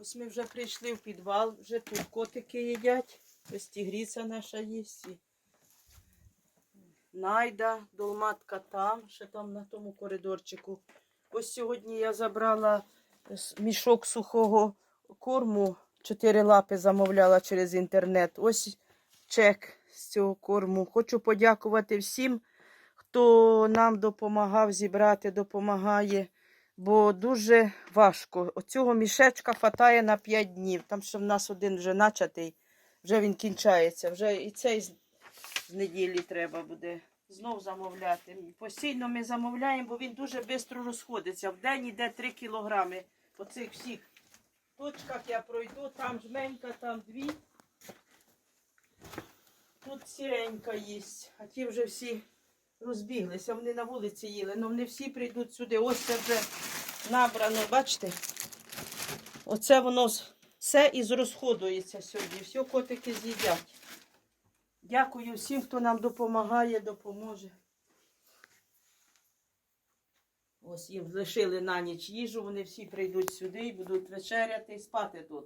Ось ми вже прийшли в підвал, вже тут котики їдять. Ось тігріця наша є. Найда, долматка там, ще там на тому коридорчику. Ось сьогодні я забрала мішок сухого корму. Чотири лапи замовляла через інтернет. Ось чек з цього корму. Хочу подякувати всім, хто нам допомагав зібрати, допомагає. Бо дуже важко. Оцього мішечка хватає на 5 днів. Там ще в нас один вже начатий, вже він кінчається. Вже і цей з, з неділі треба буде знов замовляти. Постійно ми замовляємо, бо він дуже швидко розходиться. В день йде 3 кілограми. По цих всіх точках я пройду, там жменька, там дві. Тут сіренька є, а ті вже всі розбіглися, вони на вулиці їли, але вони всі прийдуть сюди. Ось це вже набрано, бачите? Оце воно все і розходується сьогодні. Все котики з'їдять. Дякую всім, хто нам допомагає, допоможе. Ось їм лишили на ніч їжу, вони всі прийдуть сюди і будуть вечеряти і спати тут.